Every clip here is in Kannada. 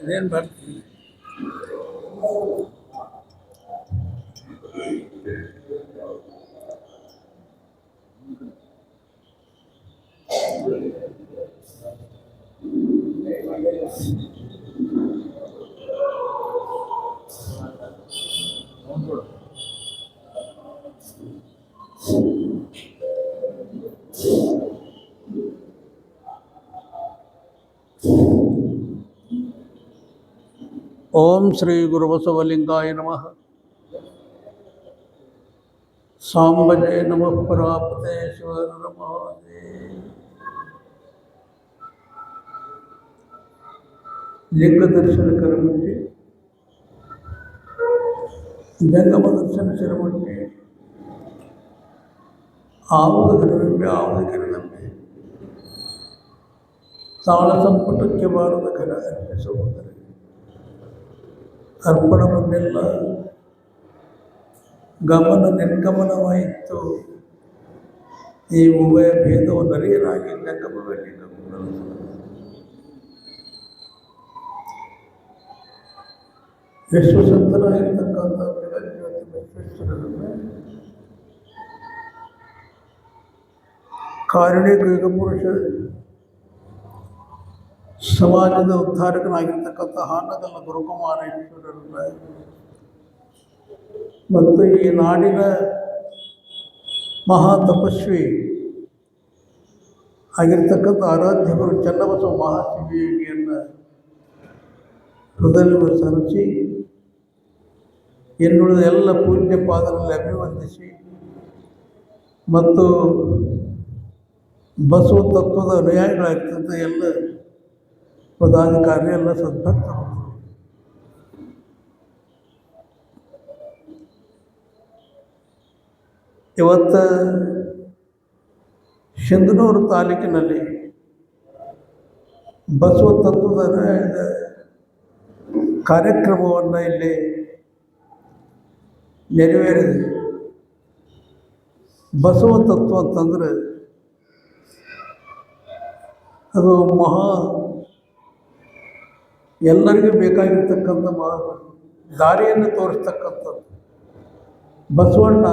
ಇದೇನು ಬರ್ತೀನಿ ஓம் ஸ்ரீ குருவசவலிங்காய நம சாம்பஜே நம பராபதே சிவ நமதே ಶಿವರ ಮಹಾದೇವ ಲಿಂಗ ದರ್ಶನ ಕರಮಂಟಿ ಜಂಗಮ ದರ್ಶನ ಶಿರಮಂಟಿ ಆವುದ ಗಿಡದಂಬೆ ಆವುದ ಗಿಡದಂಬೆ ತಾಳ ಸಂಪುಟಕ್ಕೆ ಬಾರದ ಕರ ಅರ್ಪಿಸುವುದರಲ್ಲಿ ಅರ್ಪಣವನ್ನೆಲ್ಲ ಗಮನ ನಿರ್ಗಮನವಾಯಿತು ಈ ಉಭಯ ಭೇದವನ್ನು ಅರಿಯಲಾಗಿ ಜಂಗಮದಲ್ಲಿ ಗಮನ ವಿಶ್ವಸಂತರಾಗಿರ್ತಕ್ಕಂಥ ಜಗಜ್ಯೋತಿ ಬಸವೇಶ್ವರರನ್ನು ಕಾರುಣ್ಯ ಯುಗ ಪುರುಷ ಸಮಾಜದ ಉದ್ಧಾರಕನಾಗಿರ್ತಕ್ಕಂಥ ಹಾನಗಲ್ಲ ಗುರುಕುಮಾರೇಶ್ವರರನ್ನ ಮತ್ತು ಈ ನಾಡಿನ ಮಹಾ ತಪಸ್ವಿ ಆಗಿರ್ತಕ್ಕಂಥ ಆರಾಧ್ಯ ಗುರು ಚನ್ನಬಸವ ಮಹಾಶಿವಿಯನ್ನು ಹೃದಯವನ್ನು ಸರಿಸಿ ಇನ್ನುಳಿದ ಎಲ್ಲ ಪೂಜ್ಯ ಪಾದಗಳಲ್ಲಿ ಅಭಿವಂದಿಸಿ ಮತ್ತು ಬಸವ ತತ್ವದ ಅನುಯಾಯಿಗಳಾಗ್ತಂಥ ಎಲ್ಲ ಪದಾಧಿಕಾರಿ ಎಲ್ಲ ಸದ್ಭಕ್ತರು. ಇವತ್ತು ಸಿಂಧನೂರು ತಾಲೂಕಿನಲ್ಲಿ ಬಸವ ತತ್ವದ ಕಾರ್ಯಕ್ರಮವನ್ನು ಇಲ್ಲಿ ನೆರವೇರಿದೆ. ಬಸವ ತತ್ವ ಅಂತಂದ್ರೆ ಅದು ಮಹಾ ಎಲ್ಲರಿಗೂ ಬೇಕಾಗಿರ್ತಕ್ಕಂಥ ಮಹಾ ದಾರಿಯನ್ನು ತೋರಿಸ್ತಕ್ಕಂಥದ್ದು. ಬಸವಣ್ಣ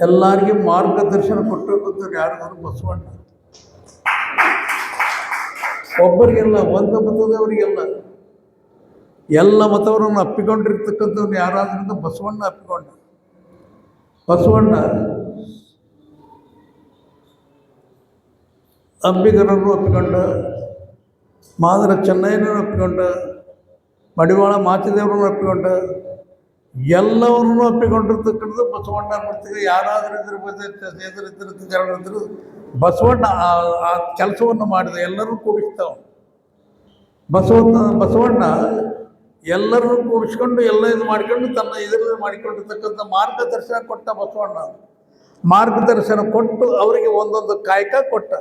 ಎಲ್ಲರಿಗೂ ಮಾರ್ಗದರ್ಶನ ಕೊಟ್ಟಿರ್ತಕ್ಕಂಥವ್ರು ಯಾರು ಬಸವಣ್ಣ. ಒಬ್ಬರಿಗೆಲ್ಲ, ಒಂದು ಮತದವರಿಗೆಲ್ಲ ಎಲ್ಲ ಮತವರನ್ನು ಅಪ್ಪಿಕೊಂಡಿರ್ತಕ್ಕಂಥವ್ರು ಯಾರಾದ್ರಿಂದ ಬಸವಣ್ಣ ಅಪ್ಪಿಕೊಂಡ ಬಸವಣ್ಣ ಅಂಬಿಗರನ್ನು ಒಪ್ಪಿಕೊಂಡ ಮಾದರ ಚೆನ್ನಯ್ಯನನ್ನು ಒಪ್ಪಿಕೊಂಡ ಮಡಿವಾಳ ಮಾಚಿದೇವರನ್ನು ಒಪ್ಪಿಕೊಂಡ ಎಲ್ಲವರನ್ನು ಒಪ್ಪಿಕೊಂಡಿರ್ತಕ್ಕಂಥದ್ದು ಬಸವಣ್ಣ ಮೂರ್ತಿಗೆ. ಯಾರಾದರೂ ಇದ್ರ ಬಗ್ಗೆ ಜನರಿದ್ರು ಬಸವಣ್ಣ ಆ ಕೆಲಸವನ್ನು ಮಾಡಿದ ಎಲ್ಲರೂ ಕೂಡಿಸ್ತಾವ. ಬಸವ ಬಸವಣ್ಣ ಎಲ್ಲರನ್ನು ಕೂರಿಸ್ಕೊಂಡು, ಎಲ್ಲ ಇದು ಮಾಡ್ಕೊಂಡು, ತನ್ನ ಇದರಲ್ಲಿ ಮಾಡಿಕೊಂಡಿರ್ತಕ್ಕಂಥ ಮಾರ್ಗದರ್ಶನ ಕೊಟ್ಟ ಬಸವಣ್ಣ ಮಾರ್ಗದರ್ಶನ ಕೊಟ್ಟು ಅವರಿಗೆ ಒಂದೊಂದು ಕಾಯಕ ಕೊಟ್ಟ.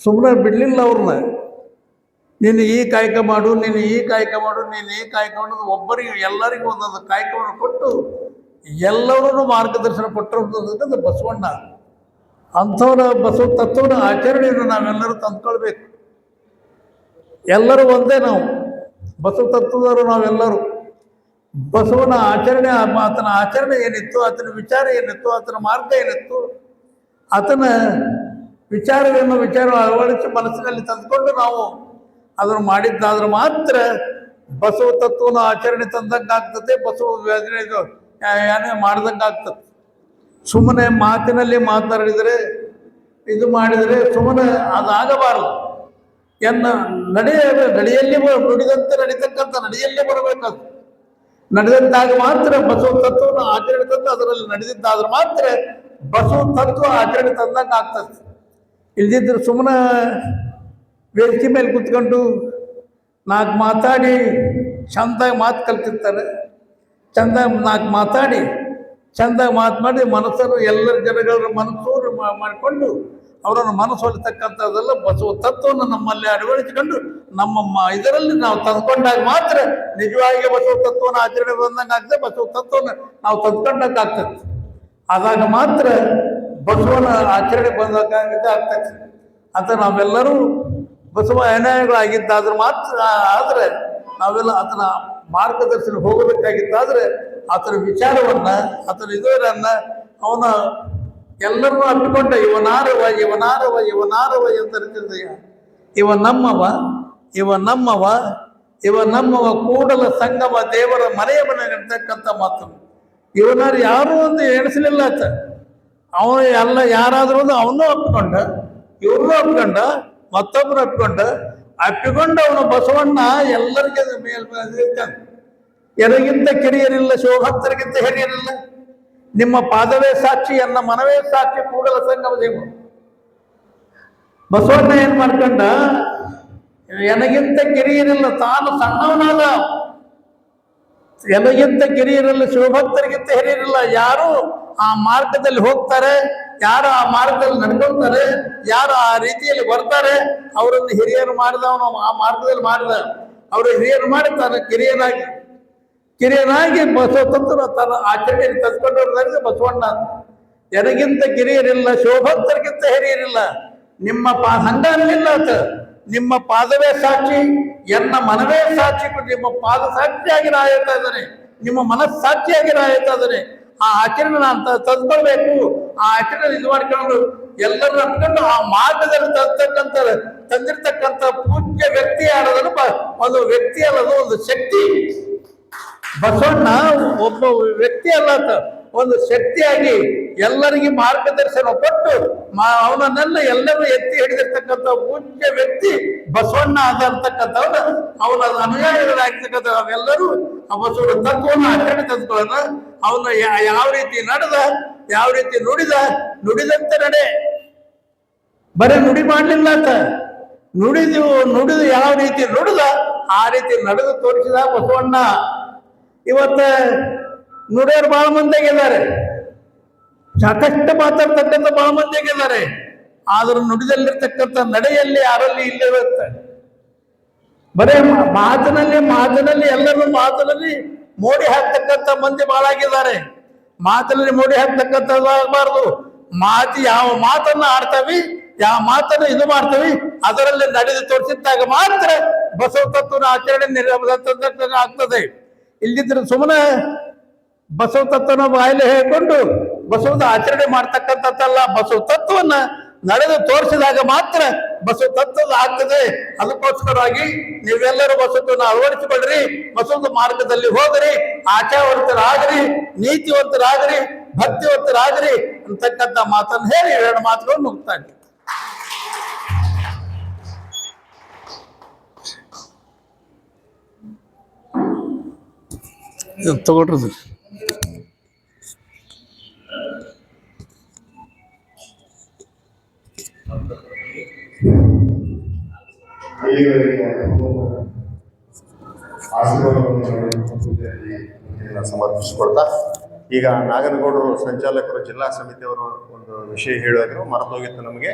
ಸುಮ್ಮನೆ ಬಿಡಲಿಲ್ಲ ಅವ್ರನ್ನ ನೀನು ಈ ಕಾಯಕ ಮಾಡು, ನೀನು ಈ ಕಾಯಕ ಮಾಡು, ನೀನು ಈ ಕಾಯಕ ಮಾಡೋದು ಒಬ್ಬರಿಗೆ, ಎಲ್ಲರಿಗೂ ಒಂದೊಂದು ಕಾಯಕವನ್ನು ಕೊಟ್ಟು ಎಲ್ಲರೂ ಮಾರ್ಗದರ್ಶನ ಕೊಟ್ಟಿರ್ತಕ್ಕಂಥ ಬಸವಣ್ಣ. ಅಂಥವರ ಬಸವ ತತ್ವನ ಆಚರಣೆಯನ್ನು ನಾವೆಲ್ಲರೂ ತಂದ್ಕೊಳ್ಬೇಕು. ಎಲ್ಲರೂ ಒಂದೇ ನಾವು. ಬಸವ ತತ್ವದವರು ನಾವೆಲ್ಲರೂ. ಬಸವನ ಆಚರಣೆ, ಆತನ ಆಚರಣೆ ಏನಿತ್ತು, ಆತನ ವಿಚಾರ ಏನಿತ್ತು, ಆತನ ಮಾರ್ಗ ಏನಿತ್ತು, ಆತನ ವಿಚಾರಗಳನ್ನು ವಿಚಾರ ಅಳವಡಿಸಿ ಮನಸ್ಸಿನಲ್ಲಿ ತಂದುಕೊಂಡು ನಾವು ಅದನ್ನು ಮಾಡಿದ್ದಾದ್ರೆ ಮಾತ್ರ ಬಸವ ತತ್ವನ ಆಚರಣೆ ತಂದಂಗಾಗ್ತದೆ, ಬಸವ ಯಾನೇ ಇದು ಏನೇ ಮಾಡ್ದಂಗೆ ಆಗ್ತದೆ ಸುಮ್ಮನೆ ಮಾತಿನಲ್ಲಿ ಮಾತನಾಡಿದರೆ ಇದು ಮಾಡಿದರೆ ಸುಮ್ಮನೆ ಅದಾಗಬಾರದು. ಎನ್ನ ನಡೆಯ ನಡೆಯಲ್ಲಿ ನುಡಿದಂತೆ ನಡೀತಕ್ಕಂಥ ನಡೆಯಲ್ಲೇ ಬರಬೇಕದು. ನಡೆದಂತಾಗ ಮಾತ್ರ ಬಸವ ತತ್ವವನ್ನು ಆಚರಣೆ ತಂದು ಅದರಲ್ಲಿ ನಡೆದಿದ್ದಾದ್ರೆ ಮಾತ್ರ ಬಸವ ತತ್ವ ಆಚರಣೆ ತಂದಂಗೆ ಆಗ್ತದೆ. ಇಲ್ದಿದ್ರೆ ಸುಮ್ಮನೆ ವೇದಿಕೆ ಮೇಲೆ ಕುತ್ಕೊಂಡು ನಾಲ್ಕು ಮಾತಾಡಿ ಚಂದಾಗಿ ಮಾತು ಕಲ್ತಿರ್ತಾರೆ. ಚಂದ ನಾಲ್ಕು ಮಾತಾಡಿ, ಚಂದಾಗಿ ಮಾಡಿ ಮನಸ್ಸನ್ನು ಎಲ್ಲರ ಜನಗಳ ಮನಸ್ಸು ಮಾ- ಮಾಡಿಕೊಂಡು ಅವರನ್ನು ಮನಸ್ಸೊಲಿತಕ್ಕಂಥದ್ದೆಲ್ಲ ಬಸವ ತತ್ವವನ್ನು ನಮ್ಮಲ್ಲಿ ಅಳವಡಿಸಿಕೊಂಡು ನಮ್ಮ ಇದರಲ್ಲಿ ನಾವು ತಂದ್ಕೊಂಡಾಗ ಮಾತ್ರ ನಿಜವಾಗಿ ಬಸವ ತತ್ವವನ್ನು ಆಚರಣೆ ಬಂದಂಗೆ ಆಗ್ತದೆ, ಬಸವ ತತ್ವವನ್ನು ನಾವು ತಂದ್ಕೊಂಡಂಗೆ ಆಗ್ತದೆ. ಆದಾಗ ಮಾತ್ರ ಬಸವನ ಆಚರಣೆ ಬಂದಾಗ ಆಗ್ತದೆ ಅಂತ ನಾವೆಲ್ಲರೂ ಬಸವ ಅನ್ಯಾಯಗಳಾಗಿದ್ದಾದ್ರೆ ಮಾತ್ರ, ಆದರೆ ನಾವೆಲ್ಲ ಆತನ ಮಾರ್ಗದರ್ಶನ ಹೋಗಬೇಕಾಗಿತ್ತಾದ್ರೆ ಆತನ ವಿಚಾರವನ್ನ, ಆತನ ಇದರನ್ನ ಅವನ ಎಲ್ಲರನ್ನೂ ಅಪ್ಪಿಕೊಂಡ ಇವನಾರವ ಇವನಾರವ ಇವನಾರವ ಅಂತ ಇರ್ತಿರ್ದಯ್ಯ ಇವ ನಮ್ಮವ ಇವ ನಮ್ಮವ ಇವ ನಮ್ಮವ ಕೂಡಲ ಸಂಗಮ ದೇವರ ಮನೆಯ ಮನೆಗಿರ್ತಕ್ಕಂಥ ಮಾತು. ಇವನಾರು ಯಾರು? ಒಂದು ಎಣಿಸಲಿಲ್ಲ ಆತ. ಅವನು ಎಲ್ಲ ಯಾರಾದ್ರೂ ಒಂದು ಅವನು ಅಪ್ಪಿಕೊಂಡ ಇವ್ರನ್ನೂ ಅಪ್ಪಿಕೊಂಡ ಮತ್ತೊಬ್ಬರು ಅಪ್ಪಿಕೊಂಡ ಅಪ್ಪಿಕೊಂಡು ಅವನು ಬಸವಣ್ಣ ಎಲ್ಲರಿಗೆ ಮೇಲ್ ಇರ್ತಾನೆ ಎನಗಿಂತ ಕಿರಿಯರಿಲ್ಲ ಶೋಭಕ್ತರಿಗಿಂತ ಹಿರಿಯರಿಲ್ಲ. ನಿಮ್ಮ ಪಾದವೇ ಸಾಕ್ಷಿ ಎನ್ನ ಮನವೇ ಸಾಕ್ಷಿ ಕೂಡಲ ಸಂಗಮ ಬಸವಣ್ಣ ಏನ್ ಮಾಡ್ಕೊಂಡ, ಎನಗಿಂತ ಕಿರಿಯರಿಲ್ಲ, ತಾನು ಸಣ್ಣವನಾದ ಎನಗಿಂತ ಕಿರಿಯರಿಲ್ಲ, ಶಿವಭಕ್ತರಿಗಿಂತ ಹಿರಿಯರಿಲ್ಲ. ಯಾರು ಆ ಮಾರ್ಗದಲ್ಲಿ ಹೋಗ್ತಾರೆ, ಯಾರು ಆ ಮಾರ್ಗದಲ್ಲಿ ನಡ್ಕೊಳ್ತಾರೆ, ಯಾರು ಆ ರೀತಿಯಲ್ಲಿ ಬರ್ತಾರೆ, ಅವರನ್ನು ಹಿರಿಯರು ಮಾಡಿದವನು ಆ ಮಾರ್ಗದಲ್ಲಿ ಮಾಡಿದ. ಅವರು ಹಿರಿಯರು ಮಾಡಿ ತಾನು ಕಿರಿಯನಾಗಿ ಕಿರಿಯನಾಗಿ ಬಸವ ತತ್ವ ತನ್ನ ಆಚರಣೆಯಲ್ಲಿ ತಂದ್ಕೊಂಡವ್ರದಾಗ ಬಸವಣ್ಣ. ಎನಗಿಂತ ಕಿರಿಯರಿಲ್ಲ ಶೋಭಕ್ತರಿಗಿಂತ ಹಿರಿಯರಿಲ್ಲ. ನಿಮ್ಮ ಪಾ ಇಲ್ಲ ಅಂತ. ನಿಮ್ಮ ಪಾದವೇ ಸಾಕ್ಷಿ, ಎನ್ನ ಮನವೇ ಸಾಕ್ಷಿ ನಿಮ್ಮ ಪಾದ ಸಾಕ್ಷಿಯಾಗಿ ರಾಯತಾ ಇದ್ದಾನೆ. ನಿಮ್ಮ ಮನಸ್ಸಾಕ್ಷಿಯಾಗಿ ರಾಯತಾ ಇದ್ದಾನೆ. ಆ ಆಚರಣೆ ನಾನು ತಂದ್ಕೊಳ್ಬೇಕು ಆ ಆಚರಣೆ ಇದು ಮಾಡ್ಕೊಂಡು ಎಲ್ಲರೂ ಅನ್ಕೊಂಡು ಆ ಮಾರ್ಗದಲ್ಲಿ ತಂದಿರ್ತಕ್ಕಂಥ ತಂದಿರ್ತಕ್ಕಂಥ ಪೂಜ್ಯ ವ್ಯಕ್ತಿ ಅನ್ನೋದನ್ನು ಒಂದು ವ್ಯಕ್ತಿ ಅನ್ನೋದು ಒಂದು ಶಕ್ತಿ. ಬಸವಣ್ಣ ಒಬ್ಬ ವ್ಯಕ್ತಿ ಅಲ್ಲ ಒಂದು ಶಕ್ತಿಯಾಗಿ ಎಲ್ಲರಿಗೆ ಮಾರ್ಗದರ್ಶನ ಕೊಟ್ಟು ಮಾ- ಅವನನ್ನೆಲ್ಲ ಎಲ್ಲರೂ ಎತ್ತಿ ಹಿಡಿದಿರ್ತಕ್ಕಂಥ ಮುಖ್ಯ ವ್ಯಕ್ತಿ ಬಸವಣ್ಣ ಅದ ಅಂತಕ್ಕಂಥವ್ರು ಅವನ ಅನುಯಾಯಿಗಳಾಗಿರ್ತಕ್ಕಂಥ ಅವೆಲ್ಲರೂ ಆ ಬಸವನ ತತ್ವವನ್ನು ಆಚರಣೆ ತಂದ್ಕೊಳ್ಳೋಣ. ಅವನ ಯಾವ ರೀತಿ ನಡೆದ, ಯಾವ ರೀತಿ ನುಡಿದ, ನುಡಿದಂತೆ ನಡೆ. ಬರೀ ನುಡಿ ಮಾಡ್ಲಿಲ್ಲ ಅಂತ. ನುಡಿದು ನುಡಿದು ಯಾವ ರೀತಿ ನುಡಿದ, ಆ ರೀತಿ ನಡೆದು ತೋರಿಸಿದ ಬಸವಣ್ಣ. ಇವತ್ತ ನುಡಿಯರು ಬಹಳ ಮಂದಿಯಾಗಿದ್ದಾರೆ ಸಾಕಷ್ಟು ಮಾತಾಡ್ತಕ್ಕಂಥ ಬಹಳ ಮಂದಿಯಾಗಿದ್ದಾರೆ ಆದ್ರೂ ನುಡಿದಲ್ಲಿರ್ತಕ್ಕಂಥ ನಡೆಯಲ್ಲಿ ಯಾರಲ್ಲಿ ಇಲ್ಲಿರುತ್ತೆ ಬರೇ ಮಾತಿನಲ್ಲಿ ಮಾತಿನಲ್ಲಿ, ಎಲ್ಲರೂ ಮಾತಿನಲ್ಲಿ ಮೋಡಿ ಹಾಕ್ತಕ್ಕಂಥ ಮಂದಿ ಬಹಳ ಆಗಿದ್ದಾರೆ. ಮಾತಿನಲ್ಲಿ ಮೋಡಿ ಹಾಕ್ತಕ್ಕಂಥದ್ದಾಗಬಾರ್ದು ಮಾತು ಯಾವ ಮಾತನ್ನ ಆಡ್ತವಿ, ಯಾವ ಮಾತನ್ನ ಇದು ಮಾಡ್ತೀವಿ, ಅದರಲ್ಲಿ ನಡೆದು ತೋರಿಸಿದ್ದಾಗ ಮಾತ್ರ ಬಸವ ತತ್ವನ ಆಚರಣೆ ಆಗ್ತದೆ. ಇಲ್ಲಿದ್ರೆ ಸುಮ್ಮನೆ ಬಸವ ತತ್ವನ ಬಾಯಲ್ಲಿ ಹೇಳ್ಕೊಂಡು ಬಸವದ ಆಚರಣೆ ಮಾಡ್ತಕ್ಕಂಥದ್ದಲ್ಲ ಬಸವ ತತ್ವವನ್ನ ನಡೆದು ತೋರಿಸಿದಾಗ ಮಾತ್ರ ಬಸವ ತತ್ವದ ಆಗ್ತದೆ. ಅದಕ್ಕೋಸ್ಕರವಾಗಿ ನೀವೆಲ್ಲರೂ ಬಸವನ ಅಳವಡಿಸಿಕೊಳ್ಳ್ರಿ ಬಸವದ ಮಾರ್ಗದಲ್ಲಿ ಹೋಗ್ರಿ, ಆಚಾರವಂತರಾಗ್ರಿ, ನೀತಿವಂತರಾಗ್ರಿ, ಭಕ್ತಿವಂತರಾಗ್ರಿ ಅಂತಕ್ಕಂಥ ಮಾತನ್ನು ಹೇಳಿ ಎರಡು ಮಾತುಗಳು ಮುಗ್ತಾ ತಗೊಳ್ರಿ ಸಮರ್ಪಿಸಿಕೊಳ್ತಾ ಈಗ ನಾಗನಗೌಡರು ಸಂಚಾಲಕರು ಜಿಲ್ಲಾ ಸಮಿತಿಯವರು ಒಂದು ವಿಷಯ ಹೇಳಿದ್ರು ಮರೆತೋಗಿತ್ತು ನಮಗೆ.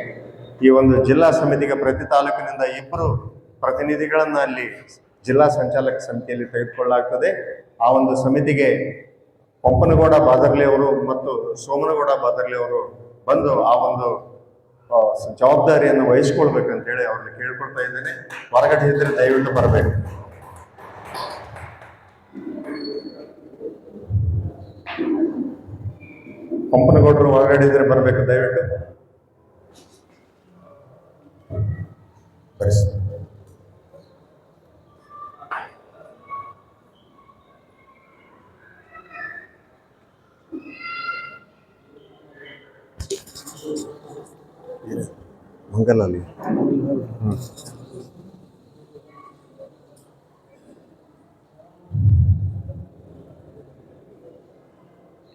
ಈ ಒಂದು ಜಿಲ್ಲಾ ಸಮಿತಿಗೆ ಪ್ರತಿ ತಾಲೂಕಿನಿಂದ ಇಬ್ಬರು ಪ್ರತಿನಿಧಿಗಳನ್ನ ಅಲ್ಲಿ ಜಿಲ್ಲಾ ಸಂಚಾಲಕ ಸಮಿತಿಯಲ್ಲಿ ತೆಗೆದುಕೊಳ್ಳಲಾಗ್ತದೆ. ಆ ಒಂದು ಸಮಿತಿಗೆ ಪಂಪನಗೌಡ ಬಾದರ್ಲಿ ಅವರು ಮತ್ತು ಸೋಮನಗೌಡ ಬಾದರ್ಲಿ ಅವರು ಬಂದು ಆ ಒಂದು ಜವಾಬ್ದಾರಿಯನ್ನು ವಹಿಸ್ಕೊಳ್ಬೇಕು ಜವಾಬ್ದಾರಿಯನ್ನು ವಹಿಸ್ಕೊಳ್ಬೇಕಂತೇಳಿ ಅವ್ರನ್ನ ಕೇಳ್ಕೊಳ್ತಾ ಇದ್ದೇನೆ. ಹೊರಗಡೆ ಇದ್ರೆ ದಯವಿಟ್ಟು ಬರಬೇಕು. ಪಂಪನಗೌಡರು ಹೊರಗಡೆ ಇದ್ರೆ ಬರಬೇಕು, ದಯವಿಟ್ಟು.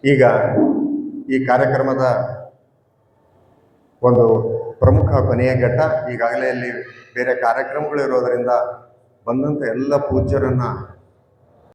ಈಗ ಈ ಕಾರ್ಯಕ್ರಮದ ಒಂದು ಪ್ರಮುಖ ಕೊನೆಯ ಘಟ್ಟ ಈಗಾಗಲೇ ಇಲ್ಲಿ ಬೇರೆ ಕಾರ್ಯಕ್ರಮಗಳು ಇರೋದರಿಂದ ಬಂದಂಥ ಎಲ್ಲ ಪೂಜ್ಯರನ್ನ